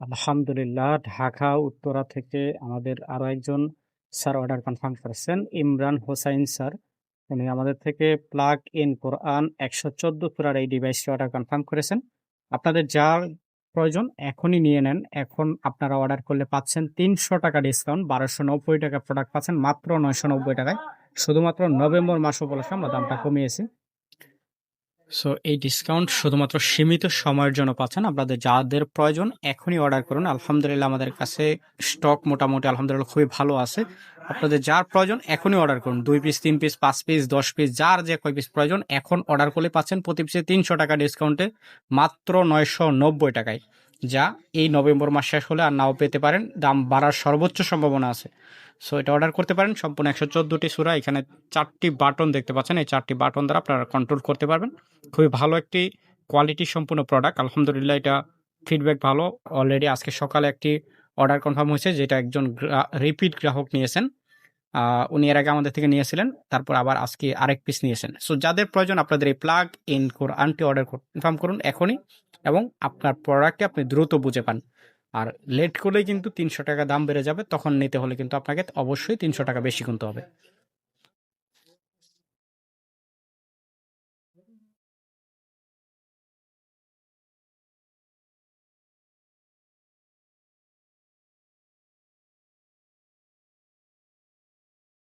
আলহামদুলিল্লাহ, ঢাকা, উত্তরা থেকে আমাদের আরও একজন স্যার অর্ডার কনফার্ম করেছেন, ইমরান হোসাইন স্যার। উনি আমাদের থেকে প্লাগ ইন কোরআন একশো চোদ্দ সুরার এই ডিভাইসটি অর্ডার কনফার্ম করেছেন। আপনাদের যা প্রয়োজন এখনই নিয়ে নেন। এখন আপনারা অর্ডার করলে পাচ্ছেন তিনশো টাকা ডিসকাউন্ট, বারোশো নব্বই টাকা প্রোডাক্ট পাচ্ছেন, মাত্র নয়শো নব্বই টাকায়। শুধুমাত্র নভেম্বর মাস উপলক্ষে আমরা দামটা কমিয়েছি। সো এই ডিসকাউন্ট শুধুমাত্র সীমিত সময়ের জন্য পাচ্ছেন। আপনাদের যাদের প্রয়োজন, এখনই অর্ডার করুন। আলহামদুলিল্লাহ আমাদের কাছে স্টক মোটামুটি আলহামদুলিল্লাহ খুবই ভালো আছে। আপনাদের যার প্রয়োজন, এখনই অর্ডার করুন। দুই পিস তিন পিস পাঁচ পিস দশ পিস যার যে কয় পিস প্রয়োজন, এখন অর্ডার করলে পাচ্ছেন প্রতি পিসে তিনশো টাকা ডিসকাউন্টে মাত্র নয়শো নব্বই টাকায়। যা এই নভেম্বর মাস শেষ হলে আর নাও পেতে পারেন। দাম বাড়ার সর্বোচ্চ সম্ভাবনা আছে। সো এটা অর্ডার করতে পারেন। সম্পূর্ণ একশো চোদ্দোটি সুরা। এখানে চারটি বাটন দেখতে পাচ্ছেন। এই চারটি বাটন দ্বারা আপনারা কন্ট্রোল করতে পারবেন। খুবই ভালো একটি কোয়ালিটি সম্পূর্ণ প্রোডাক্ট আলহামদুলিল্লাহ, এটা ফিডব্যাক ভালো। অলরেডি আজকে সকালে একটি অর্ডার কনফার্ম হয়েছে, যেটা একজন রিপিট গ্রাহক নিয়েছেন। উনি এর আগে আমাদের থেকে নিয়েছিলেন, তারপর আবার আজকে আরেক পিস নিয়েছেন সো যাদের প্রয়োজন আপনাদের এই প্লাগ ইন কোরআনটি অর্ডার কনফার্ম করুন এখনই এবং আপনার প্রোডাক্টটি আপনি দ্রুত বুঝে পান। আর লেট করলেই কিন্তু তিনশো টাকা দাম বেড়ে যাবে, তখন নিতে হলে কিন্তু আপনাকে অবশ্যই তিনশো টাকা বেশি কিনতে হবে।